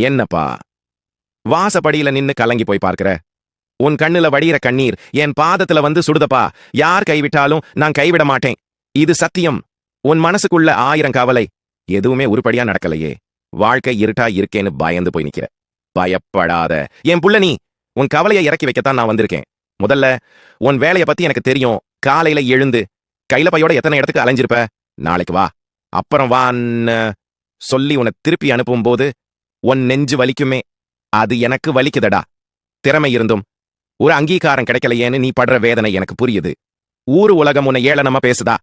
என்னப்பா? வாசப்படியில நின்னு கலங்கி போய் பார்க்கிற? உன் கண்ணுல வடிகிற கண்ணீர் என் பாதத்துல வந்து சுடுதப்பா. யார் கைவிட்டாலும் நான் கைவிட மாட்டேன். இது சத்தியம். உன் மனசுக்குள்ள ஆயிரம் கவலை. எதுவுமே உருப்படியா நடக்கலையே. வாழ்க்கை இருட்டா இருக்கேன்னு பயந்து போய் நிக்கிற. பயப்படாத. என் புள்ள நீ உன் கவலையை இறக்கி வைக்கத்தான் நான் வந்திருக்கேன். முதல்ல உன் வேலைய பத்தி எனக்கு தெரியும். காலையில எழுந்து கையில பையோட எத்தனை இடத்துக்கு அலைஞ்சிருப்ப? நாளைக்கு வா. அப்புறம் வான்னு சொல்லி உன்னை திருப்பி அனுப்பும் போது உன் நெஞ்சு வலிக்குமே. அது எனக்கு வலிக்குதடா. திறமை இருந்தும் ஒரு அங்கீகாரம் கிடைக்கலையேன்னு நீ படுற வேதனை எனக்கு புரியுது. ஊரு உலகம் உன்னை ஏளனமா பேசுதா?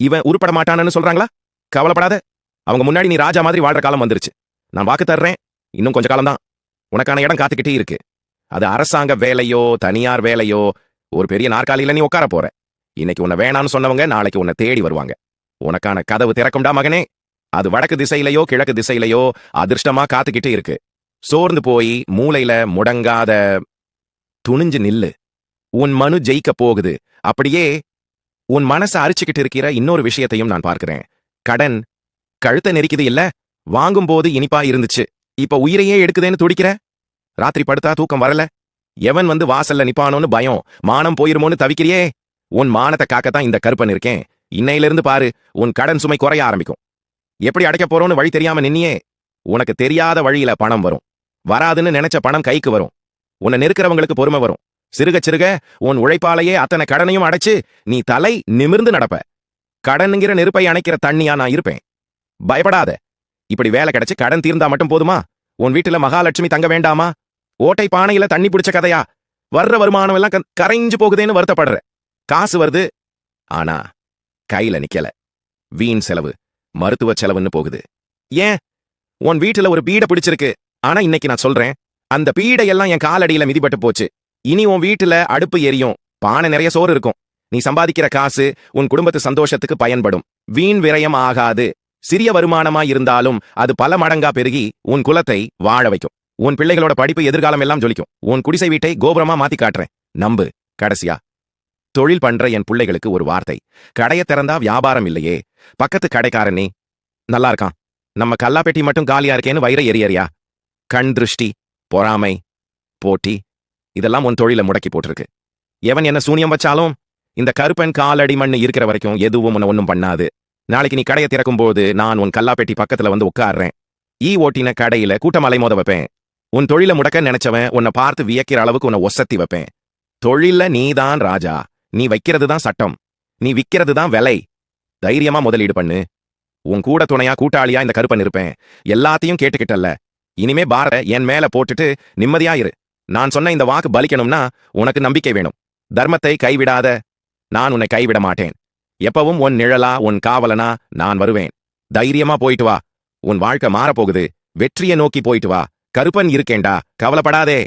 இவன் உருப்பட மாட்டானன்னு சொல்றாங்களா? கவலைப்படாத. அவங்க முன்னாடி நீ ராஜா மாதிரி வாழ்ற காலம் வந்துருச்சு. நான் வாக்கு தர்றேன். இன்னும் கொஞ்ச காலம்தான். உனக்கான இடம் காத்துக்கிட்டே இருக்கு. அது அரசாங்க வேலையோ தனியார் வேலையோ ஒரு பெரிய நாற்காலியில நீ உட்கார போற. இன்னைக்கு உன்னை வேணான்னு சொன்னவங்க நாளைக்கு உன்னை தேடி வருவாங்க. உனக்கான கதவு திறக்கும்டா மகனே. அது வடக்கு திசையிலையோ கிழக்கு திசையிலையோ அதிர்ஷ்டமா காத்துக்கிட்டு இருக்கு. சோர்ந்து போய் மூளையில முடங்காத துணிஞ்சு நில்லு. உன் மனு ஜெயிக்க போகுது. அப்படியே உன் மனசை அரிச்சுக்கிட்டு இருக்கிற இன்னொரு விஷயத்தையும் நான் பார்க்கிறேன். கடன் கழுத்தை நெரிக்குது இல்ல? வாங்கும் போது இனிப்பா இருந்துச்சு. இப்ப உயிரையே எடுக்குதேன்னு துடிக்கிற? ராத்திரி படுத்தா தூக்கம் வரல? எவன் வந்து வாசல்ல நிப்பானோன்னு பயம்? மானம் போயிருமோன்னு தவிக்கிறியே? உன் மானத்தை காக்கத்தான் இந்த கருப்பன் இருக்கேன். இன்னையிலிருந்து பாரு உன் கடன் சுமை குறைய ஆரம்பிக்கும். எப்படி அடைக்க போறோம்னு வழி தெரியாம நின்னியே? உனக்கு தெரியாத வழியில பணம் வரும். வராதுன்னு நினைச்ச பணம் கைக்கு வரும். உன்னை நெருக்கிறவங்களுக்கு பொறுமை வரும். சிறுக சிறுக உன் உழைப்பாலேயே அத்தனை கடனையும் அடைச்சு நீ தலை நிமிர்ந்து நடப்ப. கடனுங்கிற நெருப்பை அணைக்கிற தண்ணியா நான் இருப்பேன். பயப்படாத. இப்படி வேலை கிடைச்சு கடன் தீர்ந்தா மட்டும் போதுமா? உன் வீட்டுல மகாலட்சுமி தங்க வேண்டாமா? ஓட்டை பானையில தண்ணி பிடிச்ச கதையா? வர்ற வருமானம் எல்லாம் கரைஞ்சு போகுதேன்னு வருத்தப்படுற. காசு வருது. ஆனா கையில நிக்கல. வீண் செலவு. மருத்துவ செலவுன்னு போகுது. ஏன்? உன் வீட்டுல ஒரு பீடை பிடிச்சிருக்கு. ஆனா இன்னைக்கு நான் சொல்றேன் அந்த பீடையெல்லாம் என் காலடியில மிதிப்பட்டு போச்சு. இனி உன் வீட்டுல அடுப்பு எரியும். பானை நிறைய சோறு இருக்கும். நீ சம்பாதிக்கிற காசு உன் குடும்பத்து சந்தோஷத்துக்கு பயன்படும். வீண் விரயம் ஆகாது. சிறிய வருமானமா இருந்தாலும் அது பல மடங்கா பெருகி உன் குலத்தை வாழ வைக்கும். உன் பிள்ளைகளோட படிப்பு எதிர்காலம் எல்லாம் ஜொலிக்கும். உன் குடிசை வீட்டை கோபுரமா மாத்தி காட்டுறேன். நம்பு கடைசியா. தொழில் பண்ற என் பிள்ளைகளுக்கு ஒரு வார்த்தை. கடைய திறந்தா வியாபாரம் இல்லையே. பக்கத்து கடைக்காரனே நல்லா இருக்கான். நம்ம கல்லாப்பெட்டி மட்டும் காலியா இருக்கேன்னு வயிற எரியறியா? கண் திருஷ்டி பொறாமை போட்டி இதெல்லாம் உன் தொழில முடக்கி போட்டிருக்கு. எவன் என்ன சூனியம் வச்சாலும் இந்த கருப்பன் காலடி மண் இருக்கிற வரைக்கும் எதுவும் உன்னை ஒன்றும் பண்ணாது. நாளைக்கு நீ கடையை திறக்கும் போது நான் உன் கல்லாப்பெட்டி பக்கத்துல வந்து உட்கார்றேன். ஈ ஓட்டின கடையில கூட்டமலை மோத வைப்பேன். உன் தொழில முடக்க நினைச்சவன் உன்னை பார்த்து வியக்கிற அளவுக்கு உன்னை ஒசத்தி வைப்பேன். தொழில நீதான் ராஜா. நீ வைக்கிறது தான் சட்டம். நீ விக்கிறது தான் விலை. தைரியமா முதலீடு பண்ணு. உன் கூட துணையா கூட்டாளியா இந்த கருப்பன் இருப்பேன். எல்லாத்தையும் கேட்டுக்கிட்டல்ல. இனிமே பார என் மேல போட்டுட்டு நிம்மதியா இரு. நான் சொன்ன இந்த வாக்கு பலிக்கணும்னா உனக்கு நம்பிக்கை வேணும். தர்மத்தை கைவிடாத நான் உன்னை கைவிட மாட்டேன். எப்பவும் உன் நிழலா உன் காவலனா நான் வருவேன். தைரியமா போயிட்டு வா. உன் வாழ்க்கை மாறப்போகுது. வெற்றியை நோக்கி போயிட்டு வா. கருப்பன் இருக்கேண்டா கவலைப்படாதே.